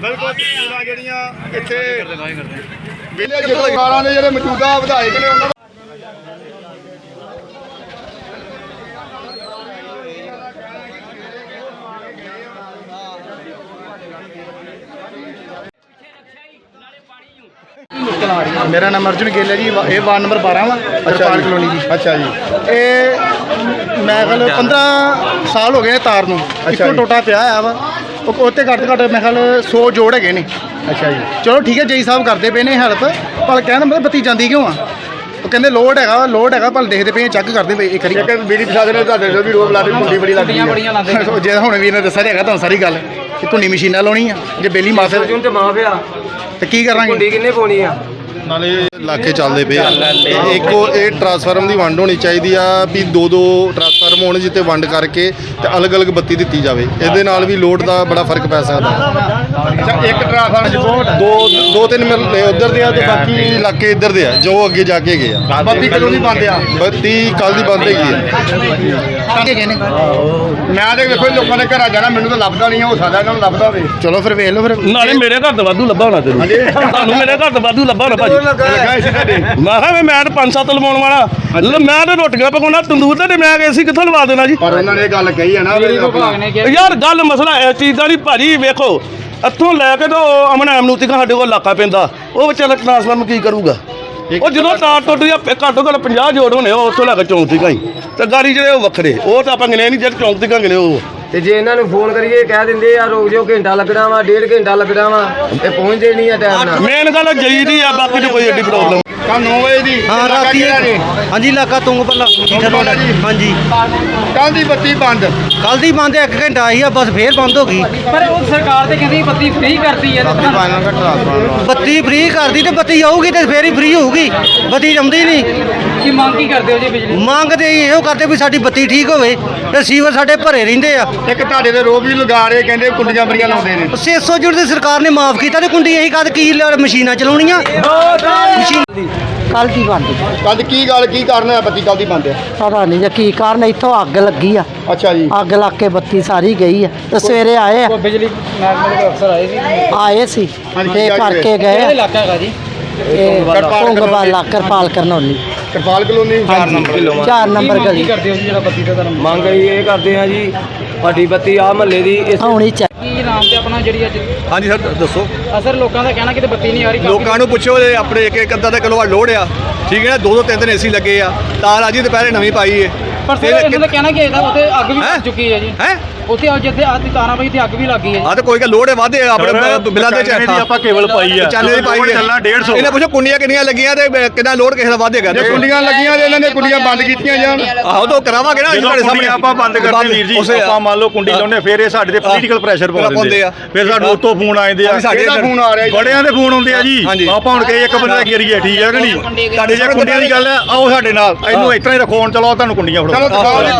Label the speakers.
Speaker 1: ਬਿਲਕੁਲ ਤਸਵੀਰਾਂ ਜਿਹੜੀਆਂ ਇੱਥੇ ਵਿਲੇ ਜਿਹੜੇ ਸਰਕਾਰਾਂ ਦੇ ਜਿਹੜੇ ਮੌਜੂਦਾ ਵਿਧਾਇਕ ਨੇ ਉਹਨਾਂ
Speaker 2: ਮੇਰਾ ਨਾਮ ਅਰਜੁਨ ਗਿੱਲ ਹੈ ਜੀ ਵਾ- ਇਹ ਵਾਰਡ ਨੰਬਰ 12 ਵਾ ਤਰਪਾਲ ਕਲੋਨੀ ਜੀ।
Speaker 1: ਅੱਛਾ ਜੀ।
Speaker 2: ਇਹ ਮੈਂ ਖਲ 15 ਸਾਲ ਹੋ ਗਏ ਤਾਰ ਨੂੰ। ਇੱਕੋ
Speaker 1: ਜੀ।
Speaker 2: ਟੋਟਾ ਪਿਆ ਆ ਵਾ। ਉਹ ਉੱਤੇ ਘੱਟ ਤੋਂ ਘੱਟ ਮੈਂ ਖਲ 100 ਜੋੜ ਹੈਗੇ ਨੇ।
Speaker 1: ਅੱਛਾ ਜੀ।
Speaker 2: ਚਲੋ ਠੀਕ ਹੈ ਜਈ ਸਾਹਿਬ ਕਰਦੇ ਪਏ ਨੇ ਹੈਲਪ। ਪਰ ਕਹਿਣ ਦਾ ਮਤਲਬ ਬੱਤੀ ਜਾਂਦੀ ਕਿਉਂ ਆ? ਉਹ ਕਹਿੰਦੇ ਲੋਡ ਹੈਗਾ ਲੋਡ ਹੈਗਾ ਪਰ ਦੇਖਦੇ ਪਏ ਚੈੱਕ ਕਰਦੇ ਪਏ ਇੱਕ ਵਾਰੀ।
Speaker 1: ਇੱਕ ਬੀੜੀ ਪ੍ਰਸ਼ਾਦ ਨੇ ਤੁਹਾਡੇ ਤੋਂ ਵੀ ਰੋਬ ਲਾ ਕੇ ਕੁੰਡੀ ਬੜੀ ਲੱਗਦੀ ਹੈ
Speaker 2: ਉਹ ਜੇ ਹੁਣ ਵੀਰ ਨੇ ਦੱਸਿਆ ਤਾਂ ਹੈਗਾ ਤੁਹਾਨੂੰ ਸਾਰੀ ਗੱਲ। ਕਿ ਧੁੰਨੀ ਮਸ਼ੀਨਾਂ ਲਾਉਣੀ ਆ ਜੇ ਬੇਲੀ ਮਾਫੇ
Speaker 3: ਜੂਨ ਤੇ ਮਾਫ ਆ।
Speaker 2: ਤੇ ਕੀ ਕਰਾਂਗੇ?
Speaker 3: ਕੁੰਡੀ ਕਿੰਨੇ ਪਾਉਣੀ ਆ?
Speaker 4: ਨਾਲੇ ਇਲਾਕੇ ਚੱਲਦੇ ਪਏ ਆ। ਤੇ ਇੱਕੋ ਇਹ ਟਰਾਂਸਫਾਰਮ ਦੀ ਵੰਡ ਹੋਣੀ ਚਾਹੀਦੀ ਆ ਵੀ ਦੋ ਦੋ ਟਰਾਂਸਫਾਰਮ ਹੋਣ ਜਿੱਤੇ ਵੰਡ ਕਰਕੇ ਤੇ ਅਲੱਗ-ਅਲੱਗ ਬੱਤੀ ਦਿੱਤੀ ਜਾਵੇ। ਇਹਦੇ ਨਾਲ ਵੀ ਲੋਡ ਦਾ ਬੜਾ ਫ਼ਰਕ ਪੈ ਸਕਦਾ।
Speaker 1: ਅੱਛਾ ਇੱਕ ਟਰਾਂਸਫਾਰਮਰ
Speaker 4: ਦੋ ਦੋ ਤਿੰਨ ਮਿਲ ਉਧਰ ਦੇ ਆ ਤੇ ਬਾਕੀ ਇਲਾਕੇ ਇੱਧਰ ਦੇ ਆ ਜੋ ਅੱਗੇ ਜਾ ਕੇ ਗਏ ਆ।
Speaker 1: ਬੱਤੀ ਕਦੋਂ ਦੀ ਬੰਦ ਆ?
Speaker 4: ਬੱਤੀ ਕੱਲ ਦੀ ਬੰਦ ਹੈਗੀ ਆ।
Speaker 1: ਮੈਂ ਤੇ ਵੇਖੋ ਲੋਕਾਂ ਦੇ ਘਰਾਂ ਜਾਣਾ ਮੈਨੂੰ ਤਾਂ ਲੱਭਦਾ ਨਹੀਂ ਹੋ ਸਕਦਾ ਇਹਨਾਂ ਨੂੰ ਲੱਭਦਾ ਹੋਵੇ।
Speaker 2: ਚਲੋ ਫਿਰ ਵੇਖ ਲਓ ਫਿਰ।
Speaker 5: ਨਾਲੇ ਮੇਰੇ ਘਰ ਦਾ ਵਾਧੂ ਲੱਭਾ ਹੋਣਾ ਤੈਨੂੰ। ਤੁਹਾਨੂੰ ਮੇਰੇ ਘਰ ਦਾ ਵਾਧੂ ਲੱਭਾ ਹੋਣਾ ਭਾਜੀ। ਮੈਂ ਕਿਹਾ ਵੀ ਮੈਂ ਤਾਂ ਪੰਜ ਸੱਤ ਲਵਾਉਣ ਵਾਲਾ। ਲੈ ਮੈਂ ਤਾਂ ਰੋਟੀਆਂ ਪਕਾਉਣਾ ਤੰਦੂਰ ਤੇ ਮੈਂ ਏਸੀ ਕਿੱਥੋਂ ਲਵਾ ਦੇਣਾ ਜੀ?
Speaker 1: ਪਰ ਉਹਨਾਂ ਨੇ ਇਹ ਗੱਲ ਕਹੀ ਹੈ ਨਾ ਵੀ ਆਪਣਾ-
Speaker 5: ਯਾਰ ਗੱਲ ਮਸਲਾ ਇਸ ਚੀਜ਼ ਦਾ ਨਹੀਂ ਭਾਜੀ ਵੇਖੋ ਇੱਥੋਂ ਲੈ ਕੇ ਤਾਂ ਉਹ ਅਮਨ ਐਮਨੂ ਤੱਕ ਸਾਡੇ ਕੋਲ ਇਲਾਕਾ ਪੈਂਦਾ। ਉਹ ਵਿਚਾਰਾ ਟ੍ਰਾਂਸਫਾਰਮ ਕੀ ਕਰੂਗਾ? ਉਹ ਜਦੋਂ ਤਾਰ ਟੁੱਟ ਜਾਂ ਘੱਟੋ ਘੱਟ 50 ਜੋੜ ਹੋਣੇ ਉਹ ਉੱਥੋਂ ਲੈ ਕੇ ਚੌਂਕ ਤੱਕ ਹੀ ਤੇ ਗਾੜੀ ਜਿਹੜੇ ਉਹ ਵੱਖਰੇ ਉਹ ਤਾਂ ਆਪਾਂ ਗਿਣੇ ਨਹੀਂ ਜਿਹੜੇ ਚੌਂਕ ਤੱਕ ਗਿਣੇ ਉਹ।
Speaker 3: ਤੇ ਜੇ ਇਹਨਾਂ ਨੂੰ ਫੋਨ ਕਰੀਏ, ਕਹਿ ਦਿੰਦੇ ਆ, ਰੁਕ ਜਾਓ, ਘੰਟਾ ਲੱਗਣਾ ਵਾ, ਡੇਢ ਘੰਟਾ ਲੱਗਣਾ ਵਾ, ਤੇ ਪਹੁੰਚਦੇ ਨਹੀਂ ਆ ਟਾਈਮ ਨਾਲ।
Speaker 5: ਮੇਨ ਗੱਲ ਜਈ ਦੀ ਆ, ਬਾਕੀ ਤਾਂ ਕੋਈ ਐਡੀ ਪ੍ਰੋਬਲਮ
Speaker 1: ਕੱਲ 9 ਵਜੇ ਦੀ
Speaker 2: ਹਾਂ ਰਾਤੀ ਹਾਂਜੀ ਇਲਾਕਾ ਤੁੰਗਪੱਲਾ
Speaker 1: ਤੁੰਗਪੱਲਾ ਜੀ।
Speaker 2: ਹਾਂਜੀ।
Speaker 1: ਕੱਲ ਦੀ ਬੱਤੀ ਬੰਦ।
Speaker 2: ਕੱਲ ਦੀ ਬੰਦ 1 ਘੰਟਾ ਆਈ ਆ ਬਸ ਫੇਰ ਬੰਦ ਹੋ ਗਈ।
Speaker 6: ਪਰ ਉਹ ਸਰਕਾਰ ਤੇ ਕਹਿੰਦੀ ਬੱਤੀ ਫ੍ਰੀ ਕਰਦੀ ਹੈ
Speaker 2: ਬੱਤੀ ਫ੍ਰੀ ਕਰਦੀ ਤੇ ਬੱਤੀ ਆਊਗੀ ਤੇ ਫੇਰ ਹੀ ਫ੍ਰੀ ਹੋਊਗੀ। ਬੱਤੀ ਆਉਂਦੀ ਨਹੀਂ।
Speaker 6: ਕੀ ਮੰਗ ਕੀ ਕਰਦੇ ਹੋ ਜੀ ਬਿਜਲੀ
Speaker 2: ਮੰਗਦੇ ਹੀ ਇਹੋ ਕਰਦੇ ਵੀ ਸਾਡੀ ਬੱਤੀ ਠੀਕ ਹੋਵੇ ਤੇ ਸੀਵਰ ਸਾਡੇ ਭਰੇ ਰਹਿੰਦੇ ਆ।
Speaker 1: ਇੱਕ ਤੁਹਾਡੇ ਦੇ ਰੋਬ ਵੀ ਲਗਾ ਰਹੇ ਕਹਿੰਦੇ ਕੁੰਡੀਆਂ ਬੜੀਆਂ ਲਾਉਂਦੇ ਨੇ।
Speaker 2: 600 ਜੁੜ ਦੀ ਸਰਕਾਰ ਨੇ ਮਾਫ ਕੀਤਾ ਤੇ ਕੁੰਡੀ ਇਹੀ ਕਦ ਕੀ ਲ- ਮਸ਼ੀਨਾਂ ਚਲਾਉਣੀਆਂ? ਮਸ਼ੀਨ
Speaker 7: ਕੱਲ ਦੀ ਬੰਦ
Speaker 1: ਕੱਲ ਕੀ ਗੱਲ ਕੀ ਕਾਰਨ ਹੈ ਬੱਤੀ ਕੱਲ ਦੀ ਬੰਦ ਹੈ
Speaker 7: ਪਤਾ ਨਹੀਂ ਜੇ ਕੀ ਕਾਰਨ ਇੱਥੋਂ ਅੱਗ ਲੱਗੀ ਆ।
Speaker 1: ਅੱਛਾ ਜੀ।
Speaker 7: ਅੱਗ ਲੱਗ ਕੇ ਬੱਤੀ ਸਾਰੀ ਗਈ ਆ ਤੇ ਸਵੇਰੇ ਆਏ ਆ।
Speaker 6: ਬਿਜਲੀ ਮਹਿਕਮੇ ਦੇ ਅਫਸਰ ਆਏ ਸੀ?
Speaker 7: ਆਏ ਸੀ।
Speaker 1: ਹਾਂਜੀ,
Speaker 7: ਤੇ
Speaker 1: ਕੀ ਆਏ
Speaker 7: ਕਰਕੇ ਗਏ
Speaker 6: ਇਹ
Speaker 7: ਆ।
Speaker 6: ਇਲਾਕਾ ਹੈਗਾ ਜੀ?
Speaker 7: ਇਹ
Speaker 1: ਕਰਪਾਲ
Speaker 7: ਭੁੰਗਵਾਲਾ ਕਰਪਾਲ ਕਰਨੌਲੀ
Speaker 1: ਕਿਰਪਾਲ ਕਲੋਨੀ? 4 ਨੰਬਰ।
Speaker 7: 4 ਨੰਬਰ
Speaker 6: ਕੀ ਮੰਗ ਕੀ
Speaker 7: ਗਲੀ।
Speaker 6: ਕਰਦੇ ਹੋ ਜੀ ਜਿਹੜਾ ਬੱਤੀ ਦਾ ਤੁਹਾਨੂੰ
Speaker 3: ਮੰਗ ਅਸੀਂ ਇਹ ਕਰਦੇ ਆ ਜੀ ਸਾਡੀ ਬੱਤੀ ਆ ਮਹੱਲੇ ਦੀ ਇਸ
Speaker 7: ਚਾਹੀਦੀ
Speaker 6: ਕੀ ਨਾਮ ਤੇ ਆਪਣਾ ਜਿਹੜੀ ਅੱਜ?
Speaker 8: ਹਾਂਜੀ ਸਰ ਦੱਸੋ।
Speaker 6: ਅਸਰ ਲੋਕਾਂ ਦਾ ਕਹਿਣਾ ਕਿ ਬੱਤੀ ਨਹੀਂ ਆ ਰਹੀ ਕਾਫੀ
Speaker 8: ਲੋਕਾਂ ਨੂੰ ਪੁੱਛੋ ਜੇ ਆਪਣੇ ਇੱਕ ਇੱਕ ਅੱਧਾ ਦਾ ਕਿਲੋਵਾਟ ਲੋਡ ਆ। ਠੀਕ ਹੈ ਨਾ ਦੋ ਦੋ ਤਿੰਨ ਤਿੰਨ ਏਸੀ ਲੱਗੇ ਆ। ਤਾਰ ਅਜੀ ਦੁਪਹਿਰੇ ਨਵੀਂ ਪਾਈ ਏ।
Speaker 6: ਪਰ ਸਰ ਇਹਨਾਂ ਦਾ ਕਹਿਣਾ ਕਿ ਇਹਦਾ ਉੱਥੇ ਅੱਗ ਵੀ
Speaker 8: ਹੈਂ?
Speaker 6: ਲੱਗ ਚੁੱਕੀ ਹੈ ਜੀ।
Speaker 8: ਹੈ?
Speaker 6: ਉੱਥੇ ਅੱਜ ਜਿੱਥੇ ਆਹ ਤਾਰਾਂ ਪਈ ਤੇ ਅੱਗ ਵੀ ਲੱਗ ਗਈ ਹੈ ਜੀ।
Speaker 8: ਆ ਤਾਂ ਕੋਈ ਗੱਲ ਲੋਡ ਹੈ ਵਾਧੇ ਆਪਣੇ ਬਿਲਾਂ ਦੇ ਚ
Speaker 5: ਆਪਾਂ ਕੇਵਲ ਪਾਈ ਆ।
Speaker 8: ਚਾਲੇ ਦੀ ਪਾਈ ਹੈ।
Speaker 5: ਚੱਲਣਾ 150
Speaker 8: ਇਹਨਾਂ ਪੁੱਛੋ ਕੁੰਡੀਆਂ ਕਿੰਨੀਆਂ ਲੱਗੀਆਂ ਤੇ ਕਿੰਨਾ ਲੋਡ ਕਿਸੇ ਦਾ ਵਾਧੇਗਾ
Speaker 1: ਜੇ ਕੁੰਡੀਆਂ ਲੱਗੀਆਂ ਤੇ ਇਹਨਾਂ ਨੇ ਕੁੰਡੀਆਂ ਬੰਦ ਕੀਤੀਆਂ ਜਾਣ।
Speaker 8: ਆਹੋ ਤਾਂ ਕਰਾਵਾਂਗੇ ਨਾ
Speaker 5: ਕੁੰਡੀ
Speaker 8: ਸਾਹਮਣੇ।
Speaker 5: ਆਪਾਂ ਬੰਦ ਕਰਦੇ ਵੀਰ ਜੀ
Speaker 8: ਉਸੇ
Speaker 5: ਆਪਾਂ ਮੰਨ ਲਓ ਕੁੰਡੀ ਲਾਉਂਦੇ ਫਿਰ ਇਹ ਸਾਡੇ ਤੇ ਪੋਲੀਟੀਕਲ ਪ੍ਰੈਸ਼ਰ
Speaker 8: ਪਾਉਂਦੇ
Speaker 5: ਪਾਉਂਦੇ
Speaker 8: ਆ।
Speaker 5: ਫਿਰ ਸਾਨੂੰ ਉਤੋਂ ਫੋਨ ਆਉਂਦੇ ਆ।
Speaker 8: ਸਾਡੇ
Speaker 1: ਫੋਨ ਆ ਰਿਹਾ ਜੀ।
Speaker 5: ਬੜਿਆਂ ਦੇ ਫੋਨ ਆਉਂਦੇ ਆ ਜੀ। ਆਪਾਂ ਹੁਣ ਕਹੇ ਇੱਕ ਬੰਦੇ ਦਾ ਕਰੀਏ ਠੀਕ ਹੈ ਕਿ ਨਹੀਂ? ਤੁਹਾਡੇ ਜੇ ਕੁੰਡੀਆਂ ਦੀ ਗੱਲ ਹੈ ਆਓ ਸਾਡੇ ਨਾਲ। ਇਹਨੂੰ ਇਸ ਤਰ੍ਹਾਂ ਹੀ ਰੱਖੋ ਹੁਣ ਚਲੋ ਤੁਹਾਨੂੰ ਕੁੰਡੀਆਂ
Speaker 1: ਚਲੋ
Speaker 5: ਫੜੋ
Speaker 1: ਦਿਖਾਓ ਜੀ।